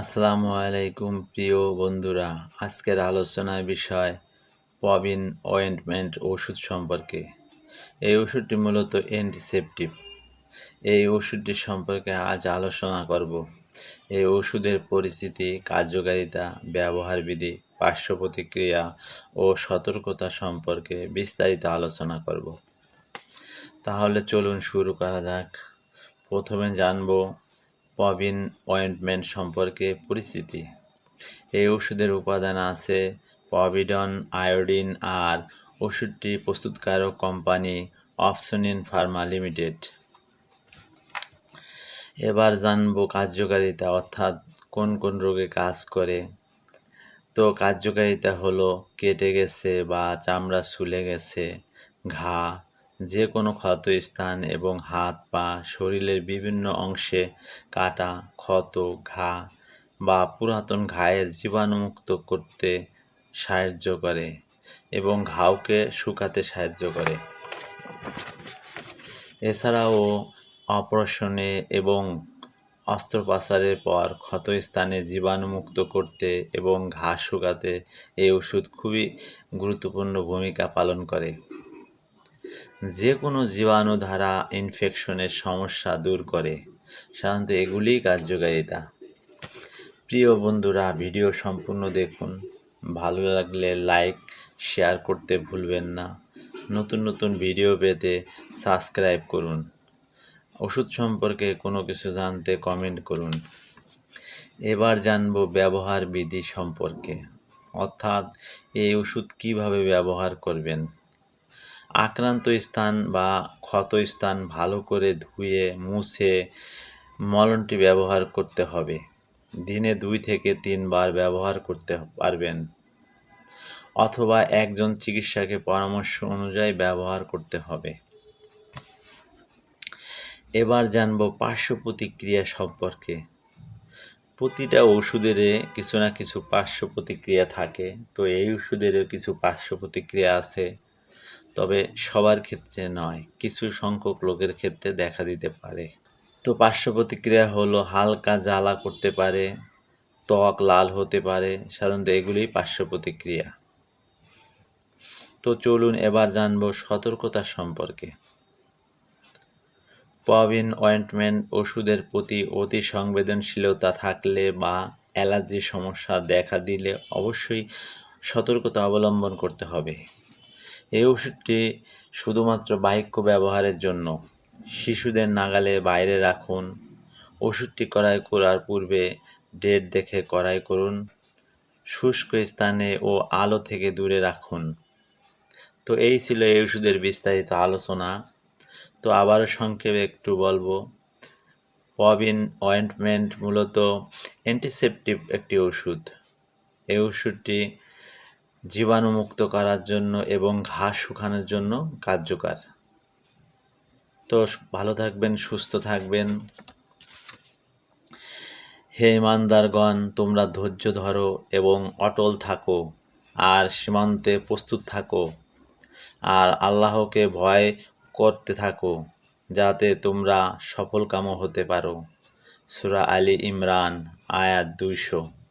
আসসালামু আলাইকুম, প্রিয় বন্ধুরা। আজকের আলোচনার বিষয় পবিন অয়েন্টমেন্ট ওষুধ সম্পর্কে। এই ওষুধটি মূলত অ্যান্টিসেপটিভ এই ওষুধটি সম্পর্কে আজ আলোচনা করব। এই ওষুধের পরিস্থিতি, কার্যকারিতা ব্যবহার বিধি পার্শ্ব প্রতিক্রিয়া ও সতর্কতা সম্পর্কে বিস্তারিত আলোচনা করব। তাহলে চলুন শুরু করা যাক। প্রথমে জানব পবিন অয়েন্টমেন্ট সম্পর্কে পরিচিতি। এই ওষুধের উপাদান আছে পবিডন আয়োডিন আর ওষুধটি প্রস্তুতকারক কোম্পানি অপশনিন ফার্মা লিমিটেড। এবার জানব কার্যকারিতা, অর্থাৎ কোন কোন রোগে কাজ করে। তো কার্যকারিতা হলো কেটে গেছে বা চামড়া শুলে গেছে, ঘা যে কোনো ক্ষত স্থান এবং হাত, পা, শরীরের বিভিন্ন অংশে কাটা, ক্ষত, ঘা বা পুরাতন ঘায়ের জীবাণুমুক্ত করতে সাহায্য করে এবং ঘাওকে শুকাতে সাহায্য করে। এছাড়াও অপারেশনে এবং অস্ত্রোপচারের পর ক্ষতস্থানে জীবাণুমুক্ত করতে এবং ঘা শুকাতে এই ওষুধ খুবই গুরুত্বপূর্ণ ভূমিকা পালন করে। যে কোনো জীবাণু দ্বারা ইনফেকশনের সমস্যা দূর করে। সাধারণত এগুলিই কার্যকারিতা। প্রিয় বন্ধুরা, ভিডিও সম্পূর্ণ দেখুন। ভালো লাগলে লাইক শেয়ার করতে ভুলবেন না। নতুন নতুন ভিডিও পেতে সাবস্ক্রাইব করুন। ওষুধ সম্পর্কে কোনো কিছু জানতে কমেন্ট করুন। এবার জানব ব্যবহার বিধি সম্পর্কে। অর্থাৎ এই ওষুধ কীভাবে ব্যবহার করবেন? আক্রান্ত স্থান বা ক্ষত স্থান ভালো করে ধুয়ে, মুছে মলনটি ব্যবহার করতে হবে। দিনে দুই থেকে তিনবার ব্যবহার করতে পারবেন। অথবা একজন চিকিৎসকের পরামর্শ অনুযায়ী ব্যবহার করতে হবে। এবার জানব পার্শ্ব প্রতিক্রিয়া সম্পর্কে। প্রতিটা ওষুধের কিছু না কিছু পার্শ্ব প্রতিক্রিয়া থাকে। তো এই ওষুধেরও কিছু পার্শ্ব প্রতিক্রিয়া আছে। তবে সবার ক্ষেত্রে নয়, কিছু সংখ্যক লোকের ক্ষেত্রে দেখা দিতে পারে। তো পার্শ্ব প্রতিক্রিয়া হলো হালকা জ্বালা করতে পারে, ত্বক লাল হতে পারে, সাধারণত এগুলি পার্শ্ব প্রতিক্রিয়া তো চলুন এবার জানব সতর্কতা সম্পর্কে। পবিন, অয়েন্টমেন্ট, ওষুধের প্রতি অতি সংবেদনশীলতা থাকলে বা অ্যালার্জির সমস্যা দেখা দিলে অবশ্যই সতর্কতা অবলম্বন করতে হবে। এই ওষুধটি শুধুমাত্র বাহিক্য ব্যবহারের জন্য। শিশুদের নাগালে বাইরে রাখুন। ওষুধটি কড়াই করার পূর্বে ডেট দেখে কড়াই করুন। শুষ্ক স্থানে ও আলো থেকে দূরে রাখুন। তো এই ছিল এই ওষুধের বিস্তারিত আলোচনা। তো আবারও সংক্ষেপে একটু বলব। পবিন অয়েন্টমেন্ট মূলত অ্যান্টিসেপটিভ একটি ওষুধ। এই ওষুধটি জীবাণুমুক্ত করার জন্য এবং ঘাস শুকানোর জন্য কার্যকর। তো ভালো থাকবেন, সুস্থ থাকবেন। হে ইমানদারগণ, তোমরা ধৈর্য ধরো এবং অটল থাকো আর সীমান্তে প্রস্তুত থাকো আর আল্লাহকে ভয় করতে থাকো যাতে তোমরা সফলকামও হতে পারো। সুরা আলী ইমরান, আয়াত দুইশো।